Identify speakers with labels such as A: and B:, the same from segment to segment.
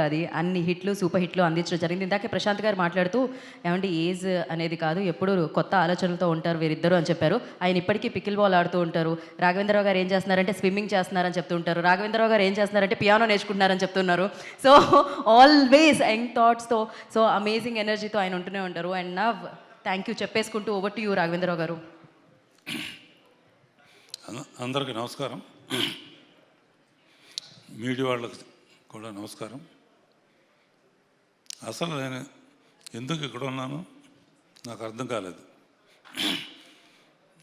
A: అది అన్ని హిట్లు సూపర్ హిట్లు అందించడం జరిగింది. ఇందాకే ప్రశాంత్ గారు మాట్లాడుతూ ఏమంటే ఏజ్ అనేది కాదు ఎప్పుడు కొత్త ఆలోచనలతో ఉంటారు వీరిద్దరు అని చెప్పారు. ఆయన ఇప్పటికీ పికిల్ బాల్ ఆడుతూ ఉంటారు. రాఘవేంద్రరావు గారు ఏం చేస్తున్నారంటే స్విమ్మింగ్ చేస్తున్నారని చెప్తూ ఉంటారు. రాఘవేంద్రరావు గారు ఏం చేస్తున్నారంటే పియానో నేర్చుకుంటున్నారని చెప్తున్నారు. సో ఆల్వేస్ యంగ్ థాట్స్తో సో అమేజింగ్ ఎనర్జీతో ఆయన ఉంటూనే ఉంటారు. అండ్ నా thank you చెప్పేసుకుంటూ over to you Raghavendra Rao garu.
B: అందరికీ నమస్కారం. మీడియా వాళ్ళకి కూడా నమస్కారం. అసలు నేను ఎందుకు ఇక్కడ ఉన్నాను? నాకు అర్థం కాలేదు.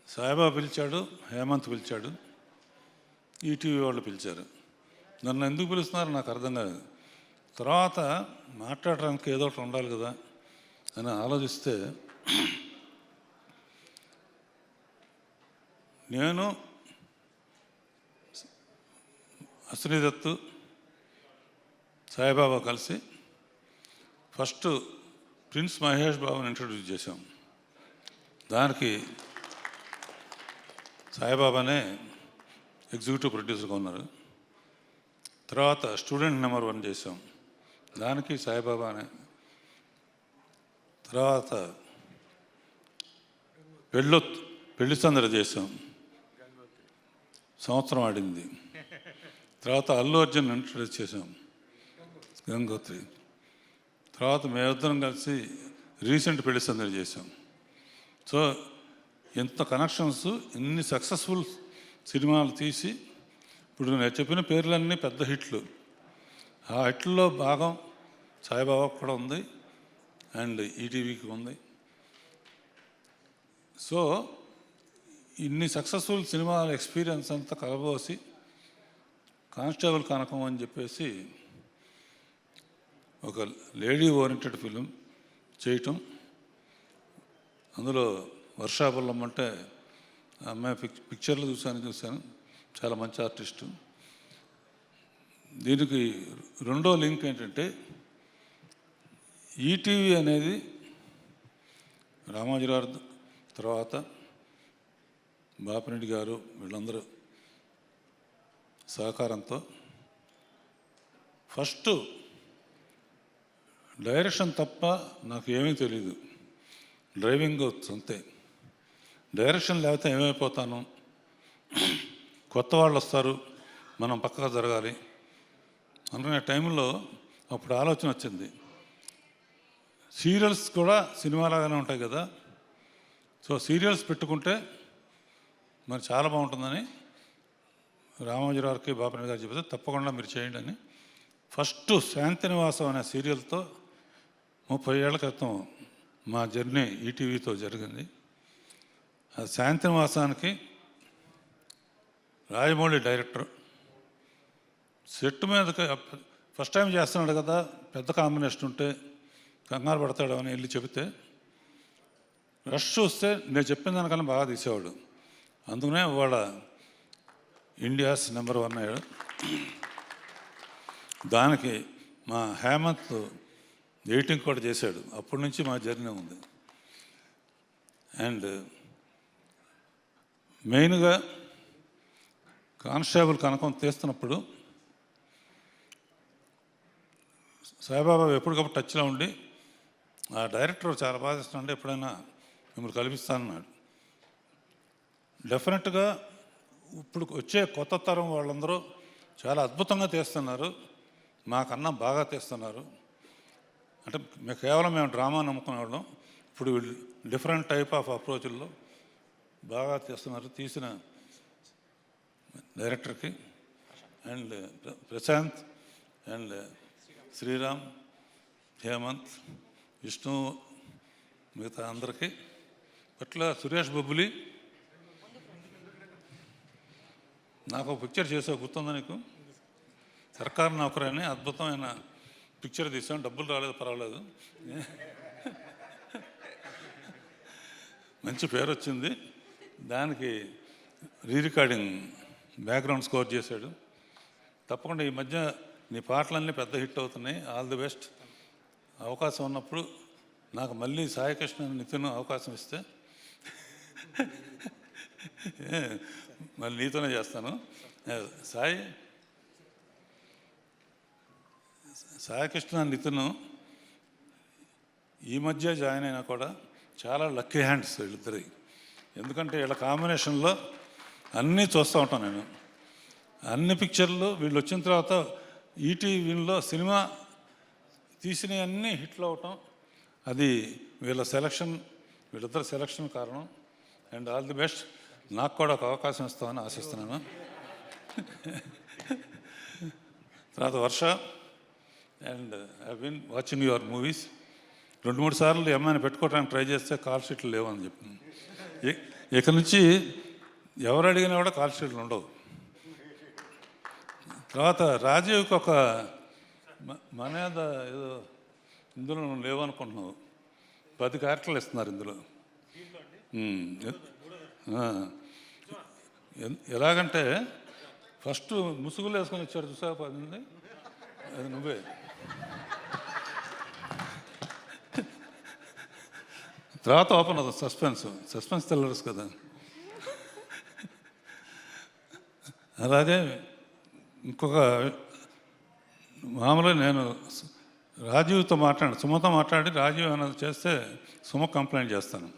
B: సాయిబాబా పిలిచాడు హేమంత్ పిలిచాడు ఈటీవీ వాళ్ళు పిలిచారు. నన్ను ఎందుకు పిలుస్తున్నారు నాకు అర్థం కాలేదు. తర్వాత మాట్లాడడానికి ఏదో ఒకటి ఉండాలి కదా అని ఆలోచిస్తే నేను అశ్రీదత్తు సాయిబాబా కలిసి ఫస్ట్ ప్రిన్స్ మహేష్ బాబుని ఇంట్రడ్యూస్ చేశాం. దానికి సాయిబాబానే ఎగ్జిక్యూటివ్ ప్రొడ్యూసర్గా ఉన్నారు. తర్వాత స్టూడెంట్ నెంబర్ వన్ చేసాం దానికి సాయిబాబానే తర్వాత పెళ్ళొత్ పెళ్ళి సందర చేసాం సంవత్సరం ఆడింది. తర్వాత అల్లు అర్జున్ ఇంట్రడ్యూస్ చేసాం గంగోత్రి. తర్వాత మేమిద్దరం కలిసి రీసెంట్ పెళ్ళి సందడి చేశాం. సో ఎంత కనెక్షన్స్ ఇన్ని సక్సెస్ఫుల్ సినిమాలు తీసి ఇప్పుడు నేను చెప్పిన పేర్లన్నీ పెద్ద హిట్లు. ఆ హిట్లో భాగం సాయిబాబా కూడా ఉంది అండ్ ఈటీవీకి ఉంది. సో ఇన్ని సక్సెస్ఫుల్ సినిమాల ఎక్స్పీరియన్స్ అంతా కలబోసి కానిస్టేబుల్ కనకం అని చెప్పేసి ఒక లేడీ ఓరియంటెడ్ ఫిలిం చేయటం. అందులో వర్షాపుల్లం అంటే అమ్మాయి పిక్ పిక్చర్లు చూశాను చూశాను. చాలా మంచి ఆర్టిస్టు. దీనికి రెండో లింక్ ఏంటంటే ఈటీవీ అనేది రామాజీరావు తర్వాత బాపిరెడ్డి గారు వీళ్ళందరూ సహకారంతో ఫస్ట్ డైరెక్షన్ తప్ప నాకు ఏమీ తెలియదు డ్రైవింగ్ అంతే. డైరెక్షన్ లేకపోతే ఏమైపోతాను? కొత్త వాళ్ళు వస్తారు మనం పక్కగా జరగాలి. అనుకునే టైంలో అప్పుడు ఆలోచన వచ్చింది. సీరియల్స్ కూడా సినిమాలాగానే ఉంటాయి కదా. సో సీరియల్స్ పెట్టుకుంటే మరి చాలా బాగుంటుందని రామోజీరావుకి బాపనే గారు చెబితే తప్పకుండా మీరు చేయండి అని. ఫస్ట్ శాంతినివాసం అనే సీరియల్తో ముప్పై ఏళ్ళ క్రితం మా జర్నీ ఈటీవీతో జరిగింది. ఆ మాసానికి రాజమౌళి డైరెక్టర్ సెట్ మీద ఫస్ట్ టైం చేస్తున్నాడు కదా పెద్ద కాంబినేషన్ ఉంటే కంగారు పడతాడు అని వెళ్ళి చెబితే రష్ చూస్తే నేను చెప్పిన దానికన్నా బాగా తీసేవాడు. అందుకనే వాళ్ళ ఇండియాస్ నెంబర్ వన్ అయ్యాడు. దానికి మా హేమంత్ ఎడిటింగ్ కూడా చేశాడు. అప్పటి నుంచి మా జర్నీ ఉంది. అండ్ మెయిన్గా కానిస్టేబుల్ కనకం తీస్తున్నప్పుడు సాయిబాబా ఎప్పటికప్పుడు టచ్లో ఉండి ఆ డైరెక్టర్ చాలా బాగా ఎప్పుడైనా మిమ్మల్ని కల్పిస్తానన్నాడు. డెఫినెట్గా ఇప్పుడు వచ్చే కొత్త తరం వాళ్ళందరూ చాలా అద్భుతంగా తీస్తున్నారు. మాకన్నా బాగా తీస్తున్నారు. అంటే మేము కేవలం మేము డ్రామా నమ్ముకునే వాళ్ళం. ఇప్పుడు డిఫరెంట్ టైప్ ఆఫ్ అప్రోచ్ల్లో బాగా తీస్తున్నారు. తీసిన డైరెక్టర్కి అండ్ ప్రశాంత్ అండ్ శ్రీరామ్ హేమంత్ విష్ణు మిగతా అందరికీ. అట్లా సురేష్ బొబ్బులి నాకు ఒక పిక్చర్ చేసే గుర్తుందా నీకు? సర్కారు నౌకరని అద్భుతమైన పిక్చర్ తీసాం డబ్బులు రాలేదు పర్వాలేదు. మంచి పేరు వచ్చింది. దానికి రీ రికార్డింగ్ బ్యాక్గ్రౌండ్ స్కోర్ చేశాడు. తప్పకుండా ఈ మధ్య నీ పాటలన్నీ పెద్ద హిట్ అవుతున్నాయి. All the best. అవకాశం ఉన్నప్పుడు నాకు మళ్ళీ సాయికృష్ణ నితిన్ అవకాశం ఇస్తే మళ్ళీ నీతోనే చేస్తాను. సాయి సాయకృష్ణ నితిన్ ఈ మధ్య జాయిన్ అయినా కూడా చాలా లక్కీ హ్యాండ్స్ వీళ్ళిద్దరి. ఎందుకంటే వీళ్ళ కాంబినేషన్లో అన్నీ చూస్తూ ఉంటాను నేను. అన్ని పిక్చర్లు వీళ్ళు వచ్చిన తర్వాత ఈటీవీలో సినిమా తీసినవన్నీ హిట్లు అవటం. అది వీళ్ళ సెలక్షన్ వీళ్ళిద్దరు సెలక్షన్ కారణం. And all the best. నాకు కూడా ఒక అవకాశం ఇస్తామని ఆశిస్తున్నాను. తర్వాత Varsha. And I been watching your movies రెండు మూడు సార్లు ఈ పెట్టుకోవడానికి ట్రై చేస్తే కాల్ షీట్లు లేవని చెప్పింది ఇ- ఇక నుంచి ఎవరు అడిగినా కూడా కాల్ షీట్లు ఉండవు. తర్వాత రాజీవ్కి ఒక మ- మనేద ఏదో ఇందులో నువ్వు లేవనుకుంటున్నావు. పది క్యారెక్టర్లు ఇస్తున్నారు ఇందులో. ఎలాగంటే ఫస్ట్ ముసుగులు వేసుకొని వచ్చారు చూసా పది అది నువ్వే. తర్వాత ఓపెన్ అవుతుంది. సస్పెన్స్ సస్పెన్స్ థ్రిల్లర్స్ కదా. అలాగే ఇంకొక మామూలుగా నేను రాజీవ్తో మాట్లాడి సుమతో మాట్లాడి రాజీవ్ అన్నది చేస్తే సుమ కంప్లైంట్ చేస్తాను.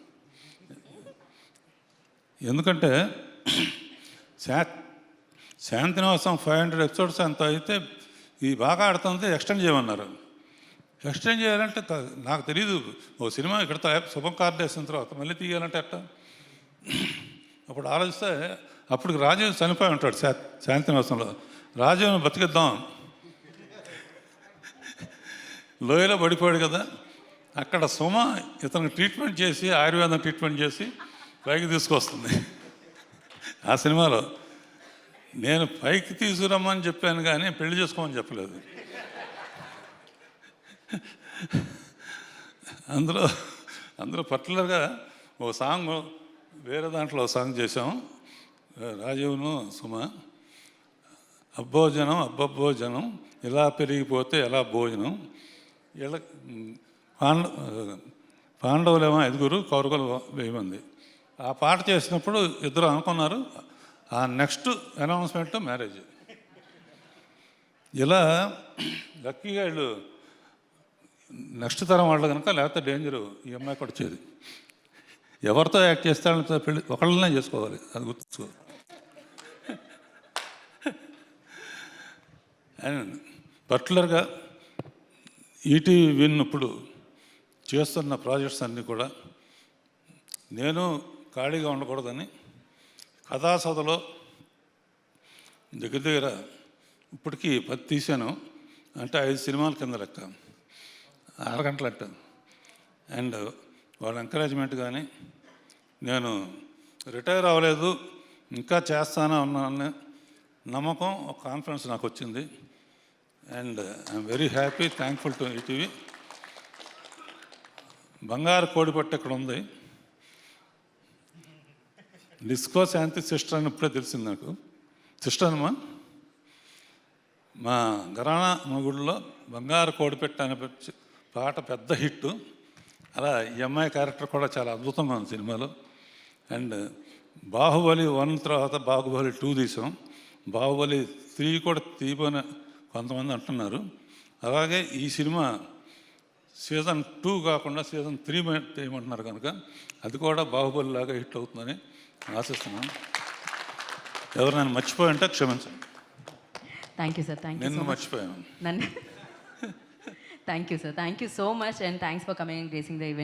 B: ఎందుకంటే శా శాంతినివాసం ఫైవ్ హండ్రెడ్ ఎపిసోడ్స్ ఎంత అయితే ఇది బాగా ఆడుతుంది ఎక్స్టెండ్ చేయమన్నారు. ఎక్స్టెండ్ చేయాలంటే నాకు తెలియదు ఓ సినిమా ఇక్కడ శుభం కార్డు వేసిన తర్వాత మళ్ళీ తీయాలంటే అట్ట అప్పుడు ఆలోచిస్తే అప్పుడు రాజీవ్ చనిపోయి ఉంటాడు శా శాంతినివాసంలో రాజీవ్ని బతికిద్దాం. లోయలో పడిపోయాడు కదా. అక్కడ సుమ ఇతనికి ట్రీట్మెంట్ చేసి ఆయుర్వేదం ట్రీట్మెంట్ చేసి పైకి తీసుకొస్తుంది. ఆ సినిమాలో. నేను పైకి తీసుకురమ్మని చెప్పాను కానీ పెళ్ళి చేసుకోమని చెప్పలేదు. అందులో అందులో పర్టికులర్గా ఓ సాంగ్ వేరే దాంట్లో ఒక సాంగ్ చేసాం రాజీవ్ను సుమ అబ్బోజనం అబ్బబ్బోజనం ఇలా పెరిగిపోతే ఎలా భోజనం? ఇలా పాండ పాండవులేమో ఐదుగురు కౌరవులు వెయ్యి మంది. ఆ పాట చేసినప్పుడు ఇద్దరు అనుకున్నారు ఆ నెక్స్ట్ అనౌన్స్మెంట్ మ్యారేజ్. ఇలా లక్కీగా వీళ్ళు నెక్స్ట్ తరం వాళ్ళు కనుక లేకపోతే డేంజరు ఈ అమ్మాయి కూడా వచ్చేది ఎవరితో యాక్ట్ చేస్తాడంతో పెళ్ళి ఒకళ్ళనే చేసుకోవాలి అది గుర్తు అండ్ పర్టికులర్గా ఈటీవీ విన్ ఇప్పుడు చేస్తున్న ప్రాజెక్ట్స్ అన్నీ కూడా నేను ఖాళీగా ఉండకూడదని కథాసదలో దగ్గర దగ్గర ఇప్పటికీ పది తీశాను. అంటే ఐదు సినిమాల కింద లెక్క. అరగంటలట్టు అండ్ వాళ్ళ ఎంకరేజ్మెంట్ కానీ నేను రిటైర్ అవ్వలేదు ఇంకా చేస్తానే ఉన్నాను నమ్మకం ఒక కాన్ఫిడెన్స్ నాకు వచ్చింది. And I'm very happy thankful to ETV Bangaru Kodipettu ఇక్కడ ఉంది. డిస్కో శాంతి సిస్టర్ అని ఇప్పుడే తెలిసింది నాకు. సిస్టర్ అమ్మా? మా గరానా మొగుడులో బంగారు కోడిపెట్ట అనే పాట పెద్ద హిట్ అలా ఈ అమ్మాయి క్యారెక్టర్ కూడా చాలా అద్భుతంగా ఉంది సినిమాలో. అండ్ బాహుబలి వన్ తర్వాత బాహుబలి టూ తీసాం. బాహుబలి త్రీ కూడా తీయమని కొంతమంది అంటున్నారు. అలాగే ఈ సినిమా సీజన్ టూ కాకుండా సీజన్ త్రీ చేయమంటున్నారు కనుక అది కూడా బాహుబలి లాగా హిట్ అవుతుందని ఆశిస్తున్నాను. ఎవరైనా మర్చిపోయి ఉంటే క్షమించండి.
A: Thank you sir thank you
B: నిన్ను మర్చిపోయాను.
A: నన్ను Thank you, sir. Thank you so much, and thanks for coming and gracing the event.